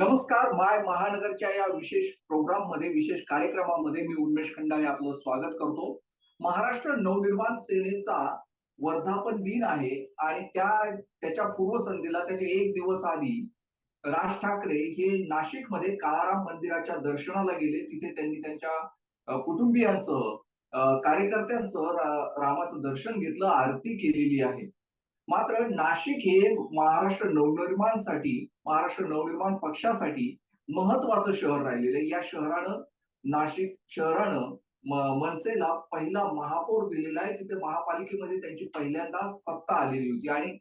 नमस्कार माय महानगरच्या या विशेष प्रोग्राममध्ये विशेष कार्यक्रमामध्ये मी उन्मेष खंडाळे आपलं स्वागत करतो. महाराष्ट्र नवनिर्माण सेनेचा वर्धापन दिन आहे आणि त्या त्याच्या पूर्वसंध्येला त्याच्या एक दिवस आधी राज ठाकरे हे नाशिकमध्ये काळाराम मंदिराच्या दर्शनाला गेले. तिथे त्यांनी त्यांच्या कुटुंबियांसह कार्यकर्त्यांसह रामाचं दर्शन घेतलं आरती केलेली आहे. मात्र नाशिक हे महाराष्ट्र नवनिर्माणसाठी महाराष्ट्र नवनिर्माण पक्षासाठी महत्वाचं शहर राहिलेलं या शहरानं नाशिक शहरानं मनसेला पहिला महापौर दिलेला आहे. तिथे महापालिकेमध्ये त्यांची पहिल्यांदा सत्ता आलेली होती. आणि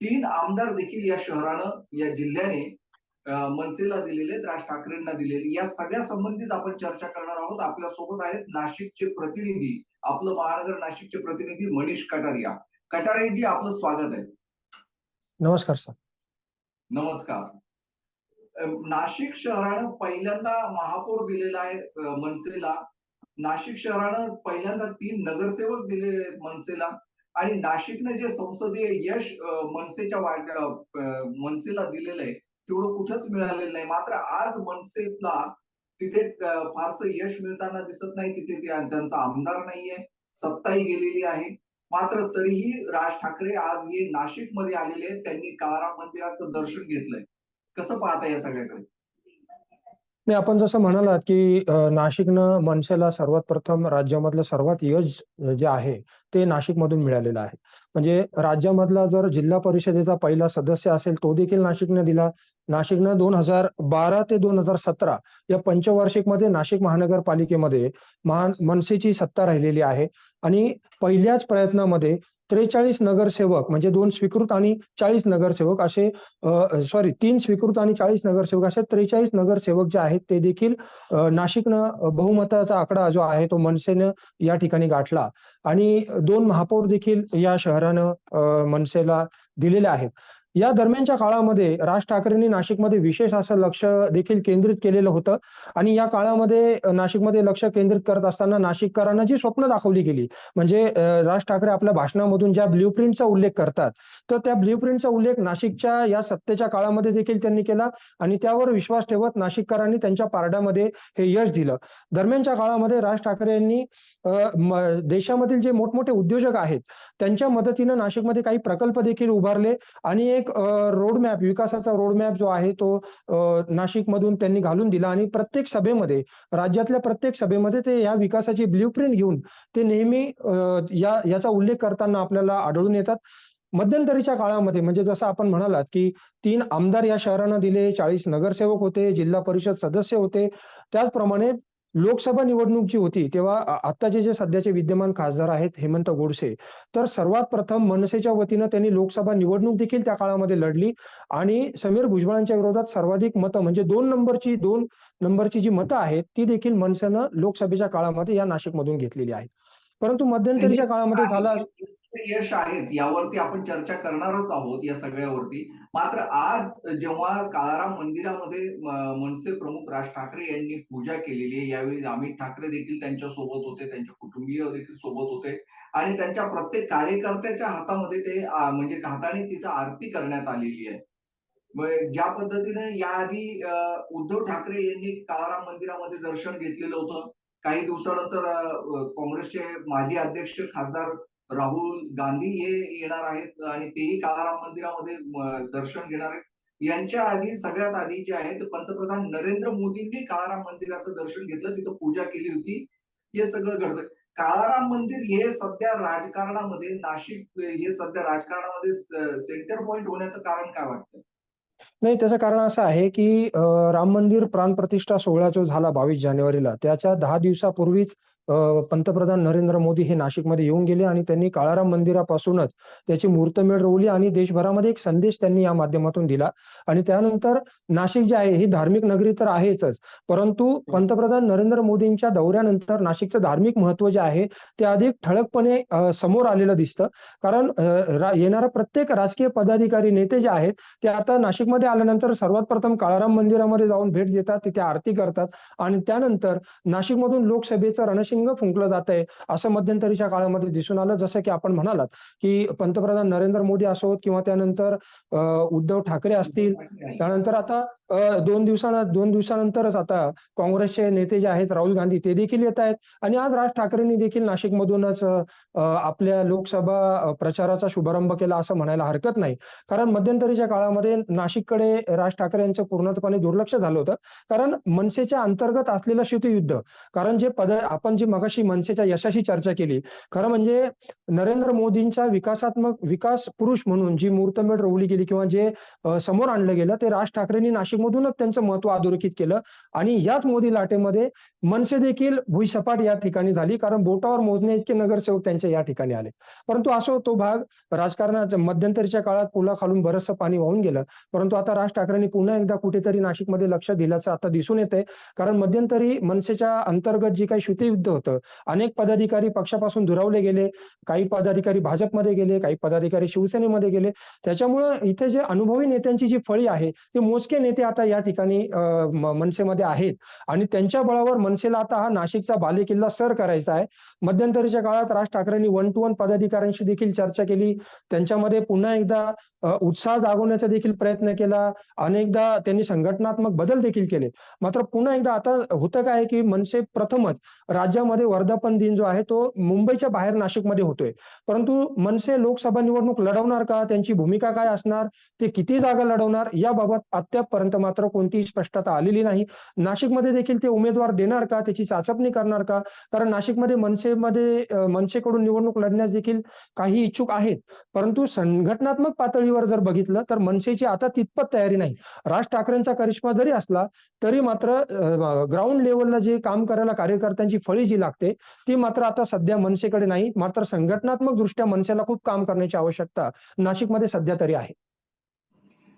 तीन आमदार देखील या शहरानं या जिल्ह्याने मनसेला दिलेले राज ठाकरेंना दिलेले. या सगळ्या संबंधीच आपण चर्चा करणार आहोत. आपल्यासोबत आहेत नाशिकचे प्रतिनिधी आपलं महानगर नाशिकचे प्रतिनिधी मनीष कटारिया. कटारियाजी आपलं स्वागत आहे. नमस्कार सर. नमस्कार. नाशिक शहरानं पहिल्यांदा महापौर दिलेला आहे मनसेला. नाशिक शहरानं पहिल्यांदा तीन नगरसेवक दिले आहेत मनसेला. आणि नाशिकनं जे संसदीय यश मनसेच्या वाट मनसेला दिलेलं आहे तेवढं कुठंच मिळालेलं नाही. मात्र आज मनसेला तिथे फारसं यश मिळताना दिसत नाही. तिथे त्यांचा आमदार नाहीये. सत्ताही गेलेली आहे. मात्र तरीही राज ठाकरे आज हे नाशिकमध्ये आलेले आहेत. त्यांनी काळाराम मंदिराचं दर्शन घेतलंय. कसं पाहता या सगळ्याकडे? नाही आपण जसं म्हणालात की नाशिकनं मनसेला सर्वात प्रथम राज्यामधलं सर्वात यश जे आहे ते नाशिकमधून मिळालेलं आहे. म्हणजे राज्यामधला जर जिल्हा परिषदेचा पहिला सदस्य असेल तो देखील नाशिकने दिला. नाशिकनं दोन हजार बारा ते दोन हजार सतरा या पंचवार्षिकमध्ये नाशिक महानगरपालिकेमध्ये महान मनसेची सत्ता राहिलेली आहे. आणि पहिल्याच प्रयत्नामध्ये त्रेचाळीस नगरसेवक म्हणजे दोन स्वीकृत आणि चाळीस नगरसेवक असे सॉरी तीन स्वीकृत आणि चाळीस नगरसेवक असे त्रेचाळीस नगरसेवक जे आहेत ते देखील नाशिकनं बहुमताचा आकडा जो आहे तो मनसेनं या ठिकाणी गाठला. आणि दोन महापौर देखील या शहरानं मनसेला दिलेले आहेत. या दरम्यानच्या काळामध्ये राज ठाकरेंनी नाशिकमध्ये विशेष असं लक्ष देखील केंद्रित केलेलं होतं. आणि या काळामध्ये नाशिकमध्ये लक्ष केंद्रित करत असताना नाशिककरांना जी स्वप्न दाखवली गेली म्हणजे राज ठाकरे आपल्या भाषणामधून ज्या ब्ल्यू प्रिंटचा उल्लेख करतात तर त्या ब्ल्यू प्रिंटचा उल्लेख नाशिकच्या या सत्तेच्या काळामध्ये देखील त्यांनी केला आणि त्यावर विश्वास ठेवत नाशिककरांनी त्यांच्या पारड्यामध्ये हे यश दिलं. दरम्यानच्या काळामध्ये राज ठाकरे यांनी देशामधील जे मोठमोठे उद्योजक आहेत त्यांच्या मदतीनं नाशिकमध्ये काही प्रकल्प देखील उभारले आणि एक रोडमॅप विकासाचा रोडमॅप जो आहे तो नाशिक नाशिकमधून त्यांनी घालून दिला आणि प्रत्येक सभेमध्ये राज्यातल्या प्रत्येक सभेमध्ये ते या विकासाची ब्ल्यू प्रिंट घेऊन ते नेहमी या याचा उल्लेख करताना आपल्याला आढळून येतात. मध्यंतरीच्या काळामध्ये म्हणजे जसं आपण म्हणालात की तीन आमदार या शहरांना दिले चाळीस नगरसेवक होते जिल्हा परिषद सदस्य होते. त्याचप्रमाणे लोकसभा निवडणूक जी होती तेव्हा आत्ताचे जे सध्याचे विद्यमान खासदार आहेत हेमंत गोडसे तर सर्वात प्रथम मनसेच्या वतीनं त्यांनी लोकसभा निवडणूक देखील त्या काळामध्ये लढली आणि समीर भुजबळांच्या विरोधात सर्वाधिक मतं म्हणजे दोन नंबरची दोन नंबरची जी मतं आहेत ती देखील मनसेनं लोकसभेच्या काळामध्ये या नाशिकमधून घेतलेली आहेत. परंतु मध्यंतरीच्या काळामध्ये झाला यश आहेच. यावरती आपण चर्चा करणारच आहोत या सगळ्यावरती. मात्र आज जेव्हा काळाराम मंदिरामध्ये मनसे प्रमुख राज ठाकरे यांनी पूजा केलेली आहे यावेळी अमित ठाकरे देखील त्यांच्यासोबत होते त्यांचे कुटुंबीय देखील सोबत होते. आणि त्यांच्या प्रत्येक कार्यकर्त्याच्या हातामध्ये ते म्हणजे हाताने तिथं आरती करण्यात आलेली आहे. ज्या पद्धतीने याआधी उद्धव ठाकरे यांनी काळाराम मंदिरामध्ये दर्शन घेतलेलं होतं. काही दिवसानंतर काँग्रेसचे माजी अध्यक्ष खासदार राहुल गांधी हे येणार आहेत आणि तेही काळाराम मंदिरामध्ये दर्शन घेणार आहेत. यांच्या आधी सगळ्यात आधी जे आहे ते पंतप्रधान नरेंद्र मोदींनी काळाराम मंदिराचं दर्शन घेतलं तिथं पूजा केली होती. हे सगळं घडतं. काळाराम मंदिर हे सध्या राजकारणामध्ये नाशिक हे सध्या राजकारणामध्ये सेंटर पॉइंट होण्याचं कारण काय वाटतं? नाही त्याचं कारण असं आहे की राम मंदिर प्राणप्रतिष्ठा सोहळा जो झाला बावीस जानेवारीला. त्याच्या दहा दिवसापूर्वीच पंतप्रधान नरेंद्र मोदी हे नाशिकमध्ये येऊन गेले आणि त्यांनी काळाराम मंदिरापासूनच त्याची मुहूर्तमेढ रोवली आणि देशभरामध्ये एक संदेश त्यांनी या माध्यमातून दिला. आणि त्यानंतर नाशिक जे आहे ही धार्मिक नगरी तर आहेच परंतु पंतप्रधान नरेंद्र मोदींच्या दौऱ्यानंतर नाशिकचं धार्मिक महत्त्व जे आहे ते अधिक ठळकपणे समोर आलेलं दिसतं. कारण येणारा प्रत्येक राजकीय पदाधिकारी नेते जे आहेत ते आता नाशिकमध्ये आल्यानंतर सर्वात प्रथम काळाराम मंदिरामध्ये जाऊन भेट देतात तिथे आरती करतात. आणि त्यानंतर नाशिकमधून लोकसभेचं रणशिंग फुंकलं जात आहे असं मध्यंतरीच्या काळामध्ये दिसून आलं. जसं की आपण म्हणालात की पंतप्रधान नरेंद्र मोदी असोत किंवा त्यानंतर उद्धव ठाकरे असतील. त्यानंतर आता दोन दिवसानं दोन दिवसानंतरच आता काँग्रेसचे नेते जे आहेत राहुल गांधी ते देखील येत आहेत आणि आज राज ठाकरेंनी देखील नाशिकमधूनच आपल्या लोकसभा प्रचाराचा शुभारंभ केला असं म्हणायला हरकत नाही. कारण मध्यंतरीच्या काळामध्ये नाशिककडे राज ठाकरे यांचं पूर्णपणे दुर्लक्ष झालं होतं. कारण मनसेच्या अंतर्गत असलेलं युद्ध कारण जे पद आपण जी मगाशी मनसेच्या यशाशी चर्चा केली. खरं म्हणजे नरेंद्र मोदींचा विकासात्मक विकास पुरुष म्हणून जी मूर्तमेढ रोवली गेली किंवा जे समोर आणलं गेलं ते राज ठाकरेंनी नाशिक लाटेमधूनच त्यांचं महत्त्व अधोरेखित केलं आणि याच मोदी लाटेमध्ये मनसे देखील भुईसपाट या ठिकाणी झाली. कारण बोटावर मोजणे इतके नगरसेवक त्यांच्या या ठिकाणी आले. परंतु असो तो भाग राजकारणाच्या मध्यंतरीच्या काळात पुलाखालून बरचसं पाणी वाहून गेलं. परंतु आता राज ठाकरेंनी पुन्हा एकदा कुठेतरी नाशिकमध्ये लक्ष दिल्याचं आता दिसून येते कारण मध्यंतरी मनसेच्या अंतर्गत जी काही युद्ध होतं, अनेक पदाधिकारी पक्षापासून दुरावले गेले. काही पदाधिकारी भाजपमध्ये गेले, काही पदाधिकारी शिवसेनेमध्ये गेले. त्याच्यामुळं इथे जे अनुभवी नेत्यांची जी फळी आहे, ते मोजके नेते आता या ठिकाणी मनसेमध्ये आहेत आणि त्यांच्या बळावर मनसेला आता हा नाशिकचा बालेकिल्ला सर करायचा आहे. मध्यंतरीच्या काळात राज ठाकरेंनी वन टू वन पदाधिकाऱ्यांशी देखील चर्चा केली. त्यांच्यामध्ये पुन्हा एकदा उत्साह जागवण्याचा देखील प्रयत्न केला. अनेकदा त्यांनी संघटनात्मक बदल देखील केले. मात्र पुन्हा एकदा आता होतं काय, की मनसे प्रथमच राज्यामध्ये वर्धापन दिन जो आहे, तो मुंबईच्या बाहेर नाशिकमध्ये होतोय. परंतु मनसे लोकसभा निवडणूक लढवणार का? त्यांची भूमिका काय असणार? ते किती जागा लढवणार? याबाबत अद्यापपर्यंत मात्र कोणतीही स्पष्टता आलेली नाही. नाशिकमध्ये देखील ते उमेदवार देणार का? त्याची चाचपणी करणार का? कारण नाशिकमध्ये मनसेमध्ये मनसेकडून निवडणूक लढण्यास देखील काही इच्छुक आहेत. परंतु संघटनात्मक पातळीवर जर बघितलं, तर मनसेची आता तितपत तयारी नाही. राज ठाकरेंचा करिश्मा जरी असला, तरी मात्र ग्राउंड लेवलला जे काम करायला कार्यकर्त्यांची फळी जी लागते, ती मात्र आता सध्या मनसेकडे नाही. मात्र संघटनात्मक दृष्ट्या मनसेला खूप काम करण्याची आवश्यकता नाशिकमध्ये सध्या तरी आहे.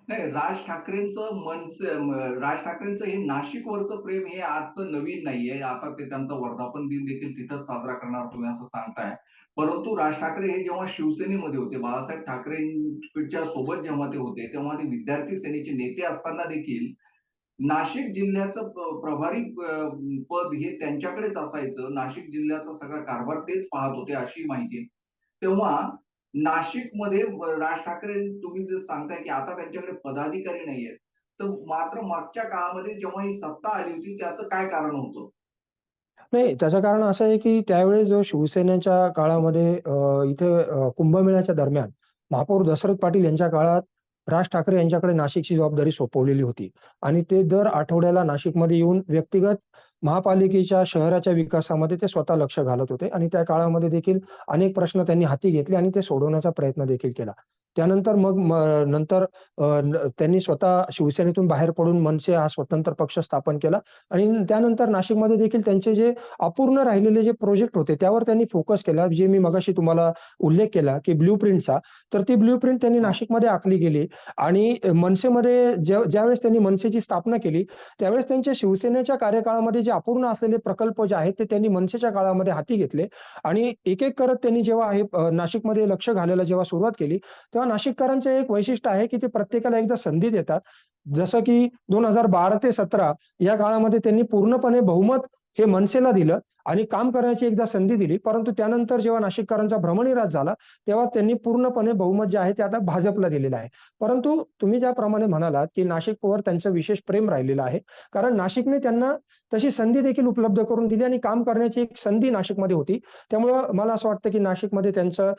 नाही, राज ठाकरेंचं मनसे राज ठाकरेंचं हे नाशिकवरचं प्रेम हे आजचं नवीन नाहीये. आता ते त्यांचा वर्धापन दिन देखील तिथंच साजरा करणार तुम्ही असं सांगताय. परंतु राज ठाकरे हे जेव्हा शिवसेनेमध्ये होते, बाळासाहेब ठाकरेंच्या सोबत जेव्हा ते होते, तेव्हा ते विद्यार्थी सेनेचे नेते असताना देखील नाशिक जिल्ह्याचं प्रभारी पद हे त्यांच्याकडेच असायचं. नाशिक जिल्ह्याचा सगळा कारभार तेच पाहत होते अशी माहिती तेव्हा नाशिकमध्ये राज ठाकरे तुम्ही जे सांगताय, की आता त्यांच्याकडे पदाधिकारी नाहीयेत. तर मात्र मागच्या काळामध्ये जेव्हा ही सत्ता आली होती त्याचं काय कारण होतं? नाही, त्याचं कारण असं आहे, की त्यावेळेस जो शिवसेनेच्या काळामध्ये इथे कुंभमेळ्याच्या दरम्यान महापौर दशरथ पाटील यांच्या काळात राज ठाकरे यांच्याकडे नाशिकची जबाबदारी सोपवलेली होती आणि ते दर आठवड्याला नाशिकमध्ये येऊन व्यक्तिगत महापालिकेच्या शहराच्या विकासामध्ये ते स्वतः लक्ष घालत होते आणि त्या काळामध्ये देखील अनेक प्रश्न त्यांनी हाती घेतले आणि ते सोडवण्याचा प्रयत्न देखील केला. त्यानंतर मग नंतर त्यांनी स्वतः शिवसेनेतून बाहेर पडून मनसे हा स्वतंत्र पक्ष स्थापन केला आणि त्यानंतर नाशिकमध्ये देखील त्यांचे जे अपूर्ण राहिलेले जे प्रोजेक्ट होते, त्यावर त्यांनी फोकस केला. जे मी मगाशी तुम्हाला उल्लेख केला, की ब्लूप्रिंटचा. तर ती ब्लूप्रिंट त्यांनी हां. नाशिकमध्ये आखली गेली आणि मनसेमध्ये ज्या ज्यावेळेस त्यांनी मनसेची स्थापना केली, त्यावेळेस त्यांच्या शिवसेनेच्या कार्यकाळामध्ये जे अपूर्ण असलेले प्रकल्प जे आहेत, ते त्यांनी मनसेच्या काळामध्ये हाती घेतले आणि एक-एक करत त्यांनी जेव्हा हे नाशिकमध्ये लक्ष घालायला जेव्हा सुरुवात केली, तेव्हा नाशिककरांचं एक वैशिष्ट्य आहे, की ते प्रत्येकाला एकदा संधी देतात. जसं की 2012 ते 17 या काळामध्ये त्यांनी पूर्णपणे बहुमत हे मनसेला दिलं आणि काम करण्याची एकदा संधी दिली. परंतु त्यानंतर जेव्हा नाशिककरांचा भ्रमनिरास झाला, तेव्हा त्यांनी पूर्णपणे बहुमत जे आहे ते आता भाजपला दिलेलं आहे. परंतु तुम्ही ज्याप्रमाणे म्हणालात, की नाशिकवर त्यांचं विशेष प्रेम राहिलेलं आहे. कारण नाशिकने त्यांना तशी संधी देखील उपलब्ध करून दिली आणि काम करण्याची एक संधी नाशिकमध्ये होती. त्यामुळं मला असं वाटतं, की नाशिकमध्ये त्यांचं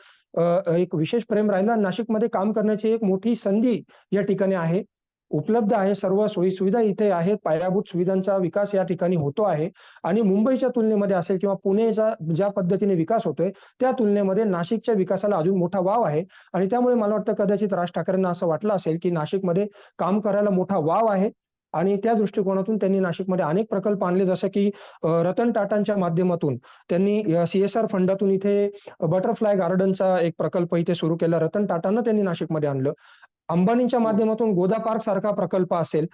एक विशेष प्रेम राहिलं नाशिकमध्ये काम करण्याची एक मोठी संधी या ठिकाणी आहे. उपलब्ध आहे. सर्व सोयी-सुविधा इथे आहेत. पायाभूत सुविधांचा विकास या ठिकाणी होतो आहे आणि मुंबईच्या तुलनेमध्ये असेल किंवा पुणेचा ज्या पद्धतीने विकास होतोय, त्या तुलनेमध्ये नाशिकच्या विकासाला अजून मोठा वाव आहे आणि त्यामुळे मला वाटतं कदाचित राज ठाकरेंना असं वाटलं असेल, की नाशिकमध्ये काम करायला मोठा वाव आहे आणि त्या दृष्टिकोनातून त्यांनी नाशिकमध्ये अनेक प्रकल्प आणले जसं की रतन टाटांच्या माध्यमातून त्यांनी सीएसआर फंडातून इथे बटरफ्लाय गार्डनचा एक प्रकल्प इथे सुरू केला. रतन टाटांना त्यांनी नाशिकमध्ये आणलं. अंबानींच्या माध्यमातून गोदा पार्क सारखा प्रकल्प असेल.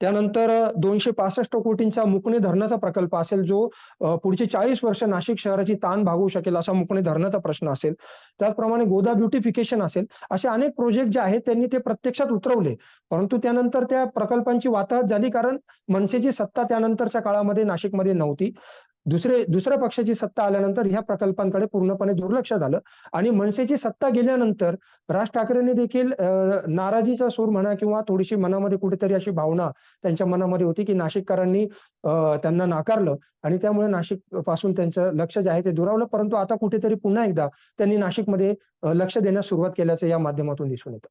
त्यानंतर दोनशे पासष्ट कोटींचा मुकणे धरणाचा प्रकल्प असेल, जो पुढचे पुढची 40 वर्ष नाशिक शहराची ताण भागवू शकेल असा मुकणे धरणाचा प्रश्न असेल. त्याचप्रमाणे गोदा ब्युटिफिकेशन असेल. असे अनेक प्रोजेक्ट जे आहेत त्यांनी ते प्रत्यक्षात उतरवले. परंतु त्यानंतर त्या प्रकल्पांची वाताहत झाली कारण मनसेची सत्ता त्यानंतरच्या काळामध्ये नाशिकमध्ये नव्हती. दुसरे दुसऱ्या पक्षाची सत्ता आल्यानंतर ह्या प्रकल्पांकडे पूर्णपणे दुर्लक्ष झालं. आणि मनसेची सत्ता गेल्यानंतर राज ठाकरेंनी देखील नाराजीचा सूर म्हणा किंवा थोडीशी मनामध्ये कुठेतरी अशी भावना त्यांच्या मनामध्ये होती की नाशिककरांनी त्यांना नाकारलं. आणि त्यामुळे नाशिकपासून त्यांचं लक्ष जे आहे ते दुरावलं. परंतु आता कुठेतरी पुन्हा एकदा त्यांनी नाशिकमध्ये लक्ष देण्यास सुरुवात केल्याचं या माध्यमातून दिसून येतं.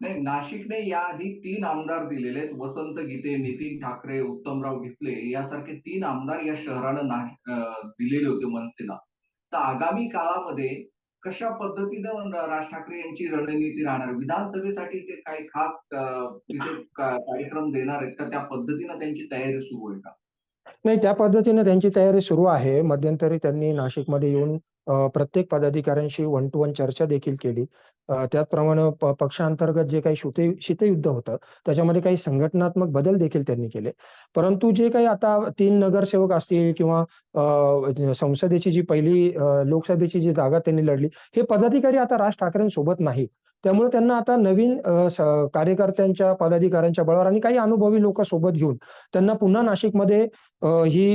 नाही नाशिकने याआधी तीन आमदार दिलेले आहेत. वसंत गीते नितीन ठाकरे उत्तमराव घेतले यासारखे तीन आमदार या शहरानं ना- दिलेले होते मनसेला. तर आगामी काळामध्ये कशा पद्धतीनं राज ठाकरे यांची रणनीती राहणार? विधानसभेसाठी ते काही खास तिथे कार्यक्रम देणार आहेत का? त्या पद्धतीनं त्यांची तयारी सुरू आहे का? नाही त्या पद्धतीने त्यांची तयारी सुरू आहे. मध्यंतरी त्यांनी नाशिकमध्ये येऊन प्रत्येक पदाधिकाऱ्यांशी वन टू वन चर्चा देखील केली. त्याचप्रमाणे पक्षांतर्गत जे काही शुते शीतयुद्ध होतं त्याच्यामध्ये काही संघटनात्मक बदल देखील त्यांनी केले. परंतु जे काही आता तीन नगरसेवक असतील किंवा संसदेची जी पहिली लोकसभेची जी जागा त्यांनी लढली हे पदाधिकारी आता राज ठाकरेंसोबत नाही त्यामुळे त्यांना आता नवीन कार्यकर्त्यांच्या पदाधिकाऱ्यांच्या बळावर आणि काही अनुभवी लोक सोबत घेऊन त्यांना पुन्हा नाशिकमध्ये ही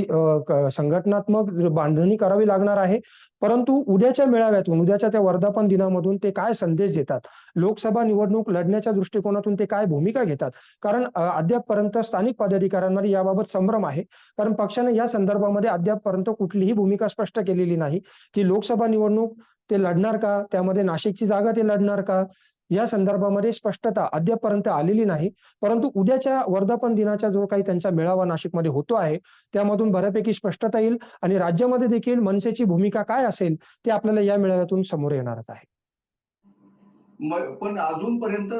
संघटनात्मक बांधणी करावी लागणार आहे. परंतु उद्याच्या मेळाव्यातून उद्याच्या त्या वर्धापन दिनामधून ते काय संदेश देतात? लोकसभा निवडणूक लढण्याच्या दृष्टिकोनातून ते काय भूमिका घेतात? कारण अद्यापपर्यंत स्थानिक पदाधिकाऱ्यांमध्ये याबाबत संभ्रम आहे. कारण पक्षाने या संदर्भामध्ये अद्यापपर्यंत कुठलीही भूमिका स्पष्ट केलेली नाही की लोकसभा निवडणूक ते लढणार का? त्यामध्ये नाशिकची जागा ते लढणार का? या संदर्भामध्ये स्पष्टता अद्यापपर्यंत आलेली नाही. परंतु उद्याच्या वर्धापन दिनाचा जो काही त्यांचा मेळावा नाशिकमध्ये होतो आहे त्यामधून बऱ्यापैकी स्पष्टता येईल आणि राज्यामध्ये देखील मनसेची भूमिका काय असेल ते आपल्याला या मेळाव्यातून समोर येणारच आहे. पण अजूनपर्यंत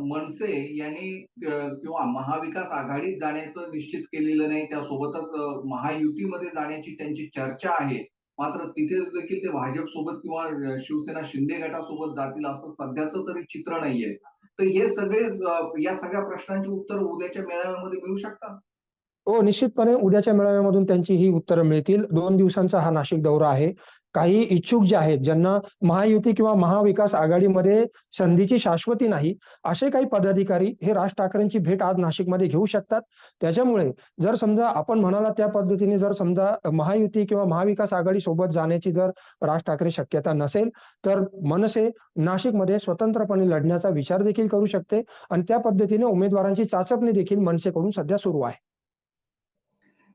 मनसे यांनी किंवा महाविकास आघाडीत जाण्याचं निश्चित केलेलं नाही. त्यासोबतच महायुतीमध्ये जाण्याची त्यांची चर्चा आहे. मात्र तिथे देखील ते भाजप सोबत किंवा शिवसेना शिंदे गटासोबत जातील असं सध्याचं तरी चित्र नाहीये. तर हे सगळे या सगळ्या प्रश्नांची उत्तर उद्याच्या मेळाव्यामध्ये मिळू शकतात? हो निश्चितपणे उद्याच्या मेळाव्यामधून त्यांची ही उत्तरं मिळतील. दोन दिवसांचा हा नाशिक दौरा आहे. काही इच्छुक जे आहेत ज्यांना महायुती किंवा महाविकास आघाडीमध्ये संधीची शाश्वती नाही असे काही पदाधिकारी हे राज ठाकरेंची भेट आज नाशिकमध्ये घेऊ शकतात. त्याच्यामुळे जर समजा आपण म्हणाला त्या पद्धतीने जर समजा महायुती किंवा महाविकास आघाडी सोबत जाण्याची जर राज ठाकरे शक्यता नसेल तर मनसे नाशिकमध्ये स्वतंत्रपणे लढण्याचा विचार देखील करू शकते. आणि त्या पद्धतीने उमेदवारांची चाचपणी देखील मनसेकडून सध्या सुरू आहे.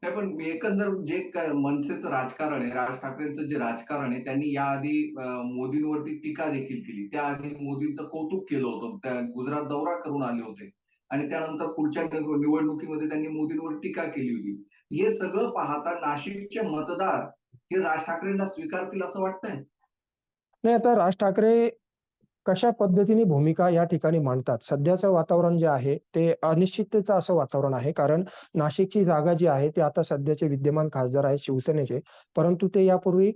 नाही पण एकंदर जे काय मनसेचं राजकारण आहे राज ठाकरेंचं जे राजकारण आहे त्यांनी याआधी मोदींवरती टीका देखील केली. त्याआधी मोदींचं कौतुक केलं होतं. त्या गुजरात दौरा करून आले होते. आणि त्यानंतर पुढच्या निवडणुकीमध्ये त्यांनी मोदींवर टीका केली होती. हे सगळं पाहता नाशिकचे मतदार हे राज ठाकरेंना स्वीकारतील असं वाटतंय? नाही आता राज ठाकरे कशा पद्धतीने भूमिका या ठिकाणी मांडतात? सध्याचं वातावरण जे आहे ते अनिश्चिततेचं असं वातावरण आहे. कारण नाशिकची जागा जी आहे ते आता सध्याचे विद्यमान खासदार आहेत शिवसेनेचे. परंतु ते यापूर्वी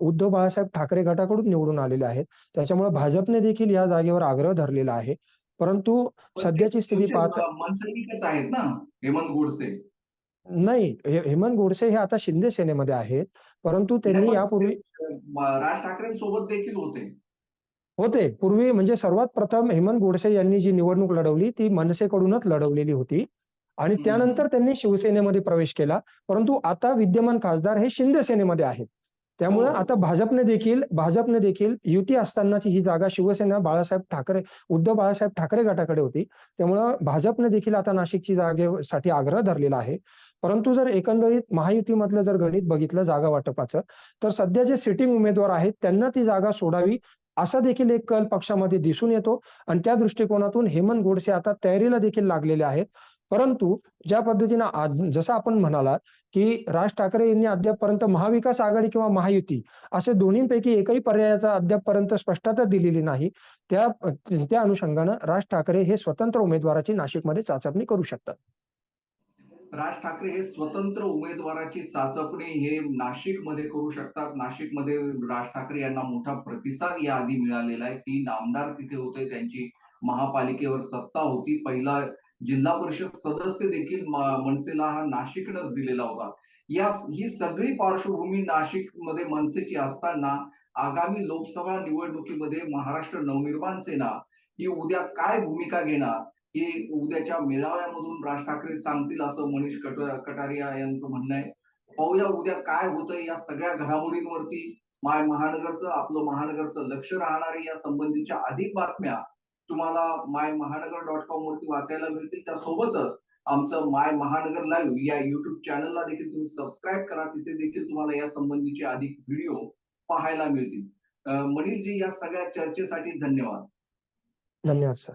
उद्धव बाळासाहेब ठाकरे गटाकडून निवडून आलेले आहेत. त्याच्यामुळे भाजपने देखील या जागेवर आग्रह धरलेला आहे. परंतु सध्याची स्थिती पाहता आहेत ना हेमंत गोडसे? नाही हेमंत गोडसे हे आता शिंदे सेनेमध्ये आहेत. परंतु त्यांनी यापूर्वी राज ठाकरेंसोबत देखील होते. होते. पूर्वी म्हणजे सर्वात प्रथम हेमंत गोडसे यांनी जी निवडणूक लढवली ती मनसेकडूनच लढवलेली होती. आणि. त्यानंतर त्यांनी शिवसेनेमध्ये प्रवेश केला. परंतु आता विद्यमान खासदार हे शिंदे सेनेमध्ये आहेत. त्यामुळे हो. आता भाजपने देखील भाजपने देखील युती असतानाची ही जागा शिवसेना बाळासाहेब ठाकरे उद्धव बाळासाहेब ठाकरे गटाकडे होती. त्यामुळं भाजपने देखील आता नाशिकची जागेसाठी आग्रह धरलेला आहे. परंतु जर एकंदरीत महायुतीमधलं जर गणित बघितलं जागा वाटपाचं तर सध्या जे सिटिंग उमेदवार आहेत त्यांना ती जागा सोडावी असा देखील एक कल पक्षामध्ये दिसून येतो. आणि त्या दृष्टिकोनातून हेमंत गोडसे आता तयारीला देखील लागलेले आहेत. परंतु ज्या पद्धतीनं आज जसं आपण म्हणालात की राज ठाकरे यांनी अद्यापपर्यंत महाविकास आघाडी किंवा महायुती असे दोन्हीपैकी एकही पर्यायाचा अद्यापपर्यंत स्पष्टता दिलेली नाही त्या त्या अनुषंगानं राज ठाकरे हे स्वतंत्र उमेदवाराची नाशिकमध्ये चाचपणी करू शकतात. राज ठाकरे हे स्वतंत्र उमेदवाराची चाचपणी हे नाशिकमध्ये करू शकतात. नाशिकमध्ये राज ठाकरे यांना मोठा प्रतिसाद याआधी मिळालेला आहे. तीन आमदार तिथे होते. त्यांची महापालिकेवर सत्ता होती. पहिला जिल्हा परिषद सदस्य देखील मनसेला हा नाशिकनच दिलेला होता. या ही सगळी पार्श्वभूमी नाशिकमध्ये मनसेची असताना आगामी लोकसभा निवडणुकीमध्ये महाराष्ट्र नवनिर्माण सेना ही उद्या काय भूमिका घेणार? हे उद्याच्या मेळाव्यामधून राज ठाकरे सांगतील असं मनीष कट कटारिया यांचं म्हणणं आहे. पाहूया उद्या काय होतंय या सगळ्या घडामोडींवरती माय महानगरचं आपलं महानगरचं लक्ष राहणार या संबंधीच्या अधिक बातम्या तुम्हाला माय महानगर डॉट कॉम वरती वाचायला मिळतील. त्यासोबतच आमचं माय महानगर लाईव्ह या युट्यूब चॅनलला देखील तुम्ही सबस्क्राईब करा. तिथे देखील तुम्हाला या संबंधीचे अधिक व्हिडिओ पाहायला मिळतील. मनीषजी या सगळ्या चर्चेसाठी धन्यवाद. धन्यवाद सर.